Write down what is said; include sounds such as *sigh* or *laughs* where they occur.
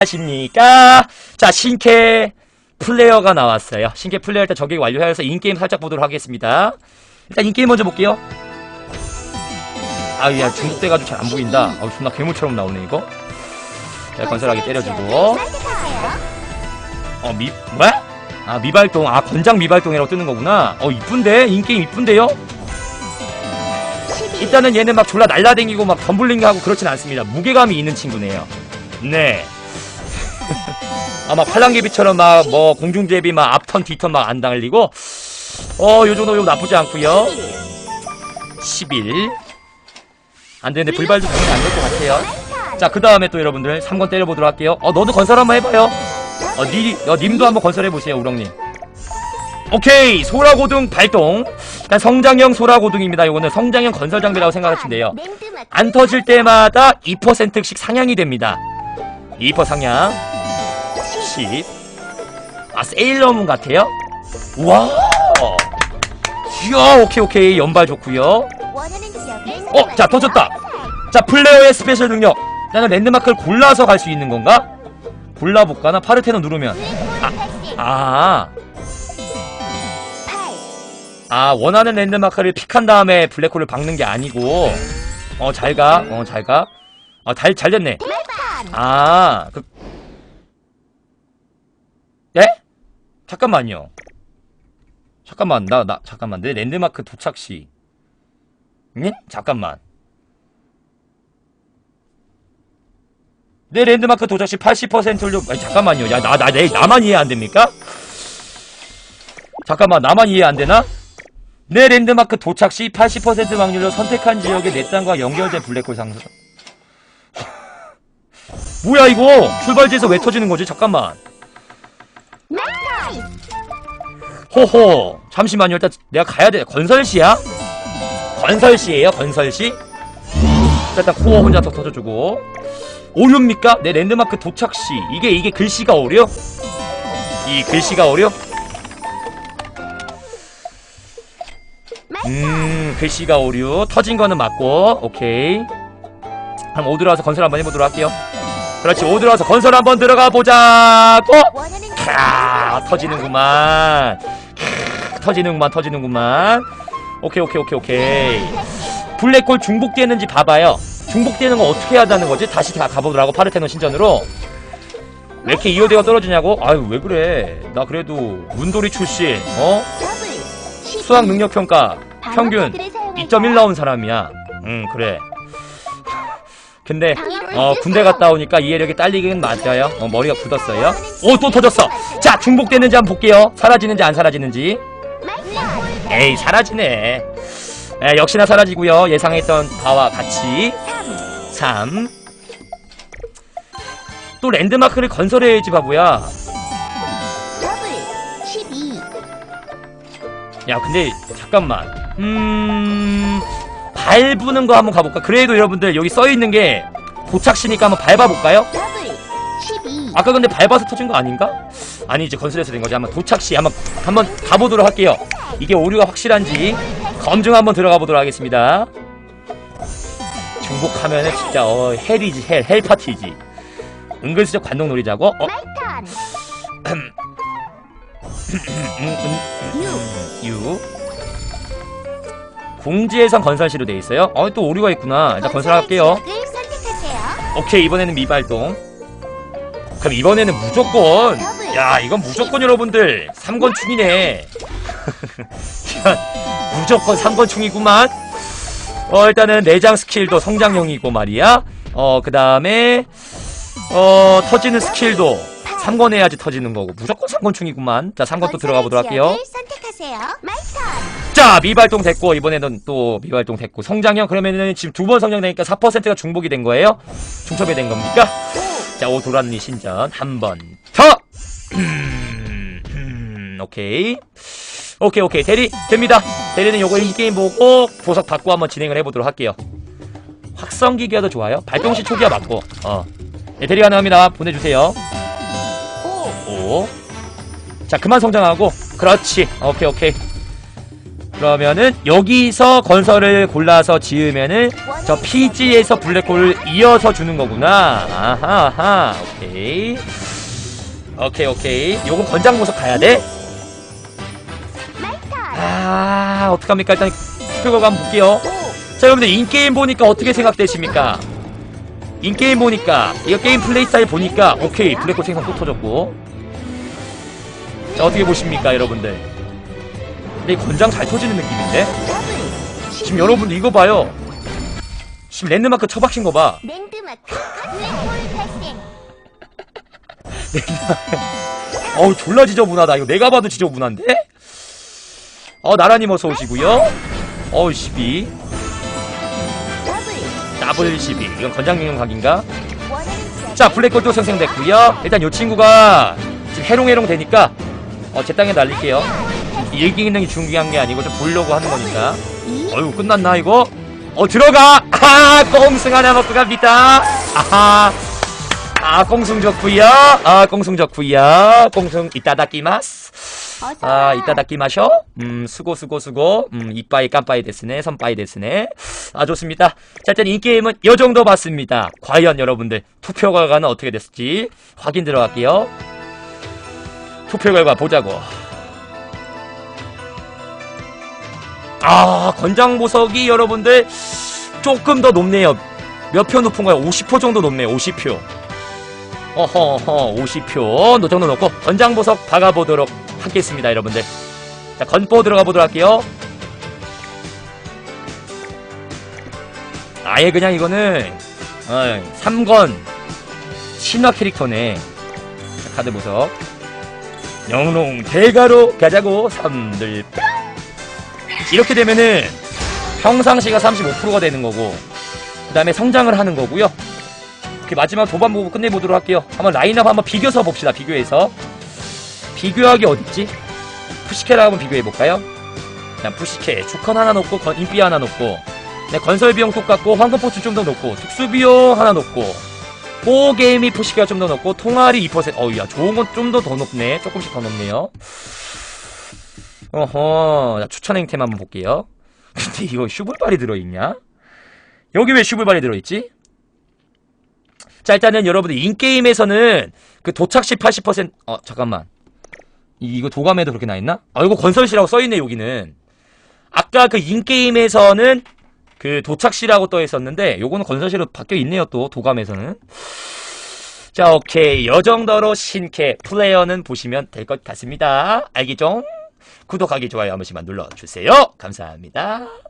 하십니까? 자, 신캐 플레이어가 나왔어요. 신캐 플레이어 일단 저기 완료해서 인게임 살짝 보도록 하겠습니다. 일단 인게임 먼저 볼게요. 아, 야, 중독돼가지고 잘 안 보인다. 어, 존나 괴물처럼 나오네, 이거. 자, 건설하게 때려주고. 어, 미, 뭐야? 아, 미발동. 아, 권장 미발동이라고 뜨는 거구나. 어, 이쁜데? 인게임 이쁜데요? 일단은 얘는 막 졸라 날라댕기고 막 덤블링 하고 그렇진 않습니다. 무게감이 있는 친구네요. 네. 아마 팔랑개비처럼 막 뭐 공중제비 막 앞턴 뒤턴 막 안 달리고 어, 요 정도 요 나쁘지 않고요 11. 안 되는데 불발도 당연히 안 될 것 같아요. 자, 그 다음에 또 여러분들 3권 때려보도록 할게요. 어, 너도 건설 한번 해봐요. 어, 니, 어, 님도 한번 건설해보세요, 우렁님. 오케이! 소라고등 발동. 일단 성장형 소라고등입니다. 요거는 성장형 건설 장비라고 생각하시면 돼요. 안 터질 때마다 2%씩 상향이 됩니다. 2% 상향. 10. 아, 세일러문 같아요? 와! 이야, 오케이, 오케이. 연발 좋고요 어, 자, 터졌다. 자, 플레이어의 스페셜 능력. 나는 랜드마크를 골라서 갈 수 있는 건가? 골라볼까? 나 파르테논 누르면. 아, 아, 원하는 랜드마크를 픽한 다음에 블랙홀을 박는 게 아니고. 어, 잘 가. 어, 잘 가. 아, 잘, 잘 됐네. 아, 그. 예? 잠깐만요. 잠깐만, 나, 나, 잠깐만. 내 랜드마크 도착 시. 예? 잠깐만. 내 랜드마크 도착 시 80%를, 아니, 잠깐만요. 야, 나, 나, 내, 나만 이해 안 됩니까? 잠깐만, 나만 이해 안 되나? 내 랜드마크 도착 시 80% 확률로 선택한 지역의 내 땅과 연결된 블랙홀 상승. *laughs* 뭐야, 이거? 출발지에서 왜 터지는 거지? 잠깐만. 호호. 잠시만요. 일단 내가 가야 돼. 건설시야? 건설시예요 건설시? 자, 일단 코어 혼자 더 터져주고. 오류입니까? 내 랜드마크 도착 시. 이게, 이게 글씨가 오류? 이 글씨가 오류? 음, 글씨가 오류. 터진 거는 맞고, 오케이. 한번 오들어와서 건설 한번 해보도록 할게요. 그렇지, 오 들어와서 건설 한번 들어가 보자고! 캬, 터지는구만. 캬, 터지는구만, 터지는구만. 오케이, 오케이, 오케이, 오케이. 블랙홀 중복되는지 봐봐요. 중복되는 거 어떻게 해야 하는 거지? 다시 가, 가보더라고, 파르테논 신전으로. 왜 이렇게 이호대가 떨어지냐고? 아유, 왜 그래. 나 그래도 문돌이 출신, 어? 수학 능력 평가 평균 2.1 나온 사람이야. 응, 그래. 근데 어 군대 갔다 오니까 이해력이 딸리긴 맞아요. 어, 머리가 굳었어요. 오 또 터졌어. 자 중복되는지 한번 볼게요. 사라지는지 안 사라지는지. 에이 사라지네. 에, 역시나 사라지고요. 예상했던 바와 같이 3. 또 랜드마크를 건설해야지 바보야. 야 근데 잠깐만 음 밟는 거 한번 가볼까 그래도 여러분들 여기 써있는 게 도착시니까 한번 밟아볼까요 아까 근데 밟아서 터진 거 아닌가 아니지 건설해서 된 거지 한번 도착시 한번 한번 가보도록 할게요 이게 오류가 확실한지 검증 한번 들어가 보도록 하겠습니다 중복하면은 진짜 어 헬이지 헬 헬 파티지 은근슬쩍 관동 놀이자고 어 *clears throat* 유 공지에선 건설시로 돼 있어요. 어 또 오류가 있구나. 일단 건설할게요. 오케이 이번에는 미발동. 그럼 이번에는 무조건 야 이건 무조건 여러분들 3건충이네. 무조건 3건충이구만. 어 일단은 내장 스킬도 성장형이고 말이야. 어 그 다음에 어 터지는 스킬도 3건 해야지 터지는 거고 무조건 3건충이구만. 자 3건 또 들어가 보도록 할게요. 자 미발동 됐고 이번에는 또 미발동 됐고 성장형 그러면은 지금 두 번 성장되니까 4%가 중복이 된 거예요? 중첩이 된 겁니까? 자 오도란니 신전 한 번 더! 음, 오케이 오케이 오케이 대리 됩니다 대리는 요거 인게임 보고 보석 받고 한번 진행을 해보도록 할게요 확성기기가 더 좋아요? 발동시 초기화 맞고 어 네, 대리 가능합니다 보내주세요 오. 자 그만 성장하고 그렇지 오케이 오케이 그러면은 여기서 건설을 골라서 지으면은 저 피지에서 블랙홀을 이어서 주는 거구나. 아하, 아하. 오케이. 오케이, 오케이. 요거 권장 모석 가야 돼? 아, 어떡합니까? 일단 결과 한번 볼게요. 자, 여러분들 인게임 보니까 어떻게 생각되십니까? 인게임 보니까, 이거 게임 플레이 스타일 보니까, 오케이. 블랙홀 생성 또 터졌고. 자, 어떻게 보십니까, 여러분들? 근데 이 권장 잘 터지는 느낌인데? 지금 여러분들 이거 봐요. 지금 랜드마크 처박힌 거 봐. 랜드마크 블랙홀 *laughs* 발생 어우 졸라 지저분하다 이거 내가 봐도 지저분한데? 어 나라님 어서 오시고요. 어우 12 더블 더블 12 이건 건장용용 각인가? 자 블랙홀도 생성됐고요. 일단 요 친구가 지금 해롱해롱 되니까 어 제 땅에 날릴게요. 일기 기능이 중요한 게 아니고 좀 보려고 하는 거니까. 이 어휴 끝났나 이거? 어 들어가! 아 꽁승 하나 먹고 갑니다. 아하. 아 꽁승 좋구요. 아 꽁승 좋구요. 꽁승 이따다키마스. 어서 아, 와. 이따다키 마셔. 음, 수고, 수고, 수고. 음, 이빠이 깜빠이 데스네. 선빠이 데스네. 아, 좋습니다. 자, 일단 이 게임은 요 정도 봤습니다. 과연 여러분들 투표 결과는 어떻게 됐을지 확인 들어갈게요. 투표 결과 보자고. 아, 건장 보석이 여러분들 조금 더 높네요. 몇 표 높은 거야? 50표 정도 높네요. 50표. 어허허 50표 너 정도 넣고 건장보석 박아보도록 하겠습니다 여러분들 자 건보 들어가 보도록 할게요 아예 그냥 이거는 어, 3건 신화 캐릭터네 자, 카드 보석 영롱 대가로 가자고 3들 이렇게 되면은 평상시가 35%가 되는 거고 그 다음에 성장을 하는 거고요 이렇게 마지막 도반 보고 끝내보도록 할게요. 한번 라인업 한번 비교서 봅시다. 비교해서. 비교하기 어딨지? 푸시케랑 한번 비교해볼까요? 그냥 푸시케. 주컨 하나 놓고, 건, 인피 하나 놓고, 네, 건설 비용 똑같고, 황금 포츠 좀더 놓고, 특수 비용 하나 놓고, 뽀 게임이 푸시케가 좀 더 높고, 통화리 2%, 어우, 야, 좋은 건좀더더 높네. 조금씩 더 높네요. 어허, 자, 추천 행템 한번 볼게요. *laughs* 근데 이거 슈불발이 들어있냐? 여기 왜 슈불발이 들어있지? 자 일단은 여러분들 인게임에서는 그 도착시 80%어 잠깐만 이, 이거 도감에도 그렇게 나있나? 아 이거 건설시라고 써있네 여기는. 아까 그 인게임에서는 그 도착시라고 떠있었는데 요거는 건설시로 바뀌어있네요 또 도감에서는. 자 오케이. 요 정도로 신캐 플레이어는 보시면 될 것 같습니다. 알겠죠? 구독하기 좋아요 한 번씩만 눌러주세요. 감사합니다